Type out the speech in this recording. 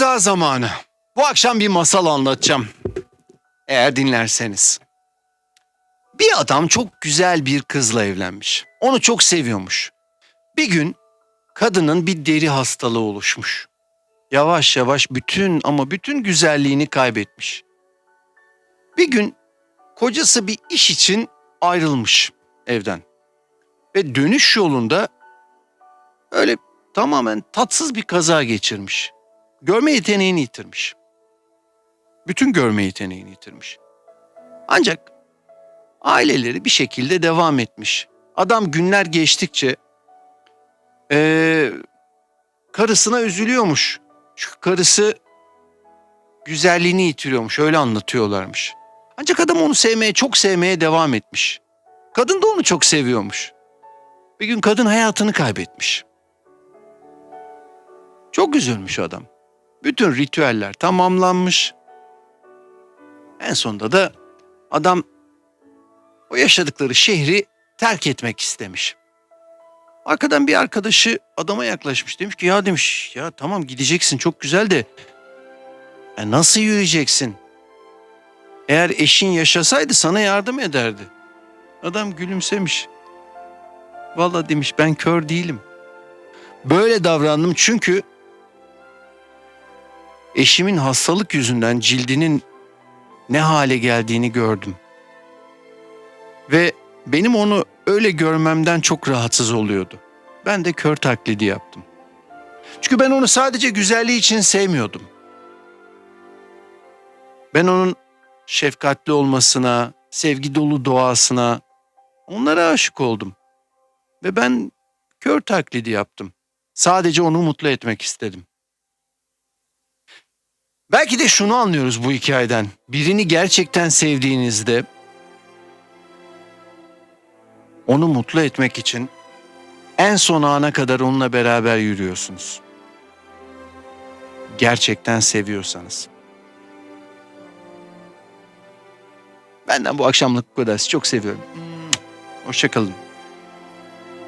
Elveda zamanı. Bu akşam bir masal anlatacağım. Eğer dinlerseniz. Bir adam çok güzel bir kızla evlenmiş. Onu çok seviyormuş. Bir gün kadının bir deri hastalığı oluşmuş. Yavaş yavaş bütün ama bütün güzelliğini kaybetmiş. Bir gün kocası bir iş için ayrılmış evden. Ve dönüş yolunda öyle tamamen tatsız bir kaza geçirmiş. Görme yeteneğini yitirmiş. Bütün görme yeteneğini yitirmiş. Ancak aileleri bir şekilde devam etmiş. Adam günler geçtikçe eee, karısına üzülüyormuş. Çünkü karısı güzelliğini yitiriyormuş. Öyle anlatıyorlarmış. Ancak adam onu sevmeye, çok sevmeye devam etmiş. Kadın da onu çok seviyormuş. Bir gün kadın hayatını kaybetmiş. Çok üzülmüş adam. Bütün ritüeller tamamlanmış. En sonunda da adam o yaşadıkları şehri terk etmek istemiş. Arkadan bir arkadaşı adama yaklaşmış. Demiş ki ya demiş ya tamam gideceksin çok güzel de ya nasıl yürüyeceksin? Eğer eşin yaşasaydı sana yardım ederdi. Adam gülümsemiş. Vallahi demiş ben kör değilim. Böyle davrandım çünkü eşimin hastalık yüzünden cildinin ne hale geldiğini gördüm. Ve benim onu öyle görmemden çok rahatsız oluyordu. Ben de kör taklidi yaptım. Çünkü ben onu sadece güzelliği için sevmiyordum. Ben onun şefkatli olmasına, sevgi dolu doğasına, onlara aşık oldum. Ve ben kör taklidi yaptım. Sadece onu mutlu etmek istedim. Belki de şunu anlıyoruz bu hikayeden. Birini gerçekten sevdiğinizde onu mutlu etmek için en son ana kadar onunla beraber yürüyorsunuz. Gerçekten seviyorsanız. Benden bu akşamlık bu kadar. Sizi çok seviyorum. Hoşçakalın.